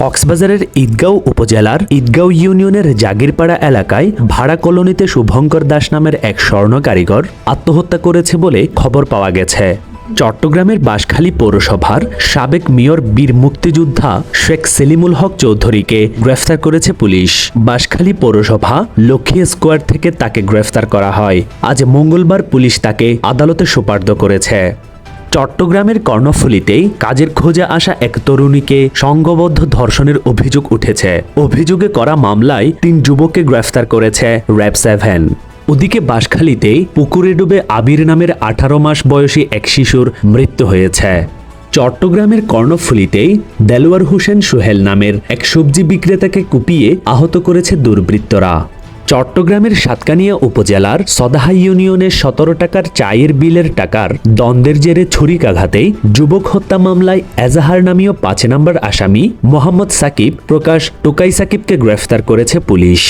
কক্সবাজারের ঈদগাঁও উপজেলার ঈদগাঁও ইউনিয়নের জাগিরপাড়া এলাকায় ভাড়া কলোনিতে শুভঙ্কর দাস নামের এক স্বর্ণ কারিগর আত্মহত্যা করেছে বলে খবর পাওয়া গেছে। চট্টগ্রামের বাঁশখালী পৌরসভার সাবেক মেয়র বীর মুক্তিযোদ্ধা শেখ সেলিমুল হক চৌধুরীকে গ্রেফতার করেছে পুলিশ। বাঁশখালী পৌরসভা লক্ষ্মী স্কোয়ার থেকে তাকে গ্রেফতার করা হয়। আজ মঙ্গলবার পুলিশ তাকে আদালতে সোপার্দ করেছে। চট্টগ্রামের কর্ণফুলিতেই কাজের খোঁজে আসা এক তরুণীকে সংঘবদ্ধ ধর্ষণের অভিযোগ উঠেছে। অভিযোগে করা মামলায় তিন যুবককে গ্রেফতার করেছে র্যাব সেভেন। ওদিকে বাঁশখালীতে পুকুরে ডুবে আবির নামের আঠারো মাস বয়সী এক শিশুর মৃত্যু হয়েছে। চট্টগ্রামের কর্ণফুলিতেই দেলোয়ার হোসেন সোহেল নামের এক সবজি বিক্রেতাকে কুপিয়ে আহত করেছে দুর্বৃত্তরা। চট্টগ্রামের সাতকানিয়া উপজেলার সদাহা ইউনিয়নের সতেরো টাকার চায়ের বিলের টাকার দ্বন্দ্বের জেরে ছুরিকাঘাতে যুবক হত্যা মামলায় এজাহার নামীয় পাঁচ নম্বর আসামি মোহাম্মদ সাকিব প্রকাশ টোকাই সাকিবকে গ্রেফতার করেছে পুলিশ।